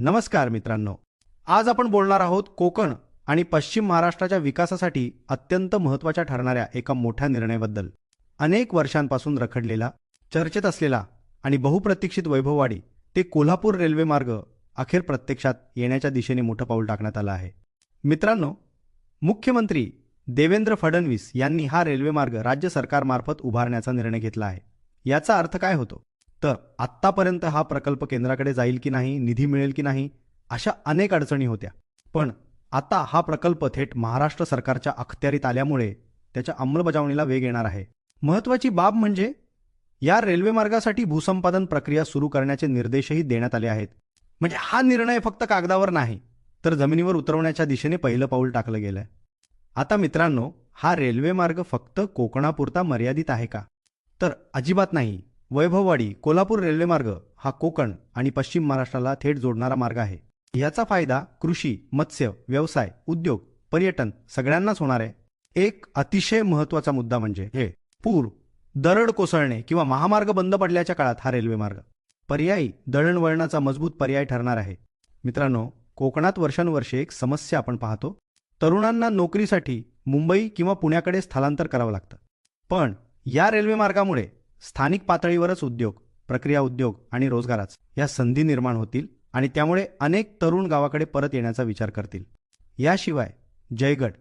नमस्कार मित्रांनो. आज आपण बोलणार आहोत कोकण आणि पश्चिम महाराष्ट्राच्या विकासासाठी अत्यंत महत्त्वाच्या ठरणाऱ्या एका मोठ्या निर्णयाबद्दल. अनेक वर्षांपासून रखडलेला चर्चेत असलेला आणि बहुप्रतीक्षित वैभववाडी ते कोल्हापूर रेल्वे मार्ग अखेर प्रत्यक्षात येण्याच्या दिशेने मोठं पाऊल टाकण्यात आलं आहे. मित्रांनो मुख्यमंत्री देवेंद्र फडणवीस यांनी हा रेल्वे मार्ग राज्य सरकारमार्फत उभारण्याचा निर्णय घेतला आहे. याचा अर्थ काय होतो? तर आत्तापर्यंत हा प्रकल्प केंद्राकडे जाईल की नाही निधी मिळेल की नाही अशा अनेक अडचणी होत्या. पण आता हा प्रकल्प थेट महाराष्ट्र सरकारच्या अखत्यारीत आल्यामुळे त्याच्या अंमलबजावणीला वेग येणार आहे. महत्त्वाची बाब म्हणजे या रेल्वे मार्गासाठी भूसंपादन प्रक्रिया सुरू करण्याचे निर्देशही देण्यात आले आहेत. म्हणजे हा निर्णय फक्त कागदावर नाही तर जमिनीवर उतरवण्याच्या दिशेने पहिलं पाऊल टाकलं गेलंय. आता मित्रांनो हा रेल्वे मार्ग फक्त कोकणापुरता मर्यादित आहे का? तर अजिबात नाही. वैभववाडी कोल्हापूर रेल्वेमार्ग हा कोकण आणि पश्चिम महाराष्ट्राला थेट जोडणारा मार्ग आहे. याचा फायदा कृषी मत्स्य व्यवसाय उद्योग पर्यटन सगळ्यांनाच होणार आहे. एक अतिशय महत्त्वाचा मुद्दा म्हणजे हे. पूर दरड कोसळणे किंवा महामार्ग बंद पडल्याच्या काळात हा रेल्वेमार्ग पर्यायी दळणवळणाचा मजबूत पर्याय ठरणार आहे. मित्रांनो कोकणात वर्षानुवर्षे एक समस्या आपण पाहतो. तरुणांना नोकरीसाठी मुंबई किंवा पुण्याकडे स्थलांतर करावं लागतं. पण या रेल्वेमार्गामुळे स्थानिक पातळीवरच उद्योग प्रक्रिया उद्योग आणि रोजगाराच या संधी निर्माण होतील आणि त्यामुळे अनेक तरुण गावाकडे परत येण्याचा विचार करतील. याशिवाय जयगड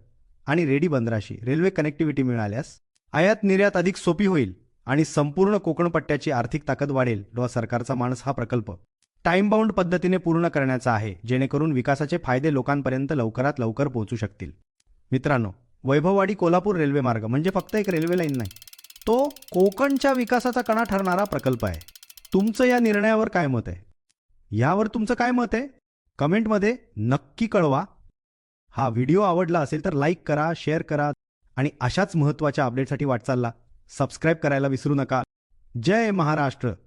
आणि रेडी बंदराशी रेल्वे कनेक्टिव्हिटी मिळाल्यास आयात निर्यात अधिक सोपी होईल आणि संपूर्ण कोकणपट्ट्याची आर्थिक ताकद वाढेल व सरकारचा माणस हा प्रकल्प. टाईमबाऊंड पद्धतीने पूर्ण करण्याचा आहे जेणेकरून विकासाचे फायदे लोकांपर्यंत लवकरात लवकर पोहोचू शकतील. मित्रांनो वैभववाडी कोल्हापूर रेल्वे मार्ग म्हणजे फक्त एक रेल्वे लाईन नाही तो कोकणच्या विकासाचा कणा ठरणारा प्रकल्प आहे. तुमचं या निर्णयावर काय मत आहे? यावर तुमचं काय मत आहे? कमेंटमध्ये नक्की कळवा. हा व्हिडिओ आवडला असेल तर लाईक करा शेअर करा आणि अशाच महत्त्वाच्या अपडेटसाठी वाटचालला. सबस्क्राईब करायला विसरू नका. जय महाराष्ट्र.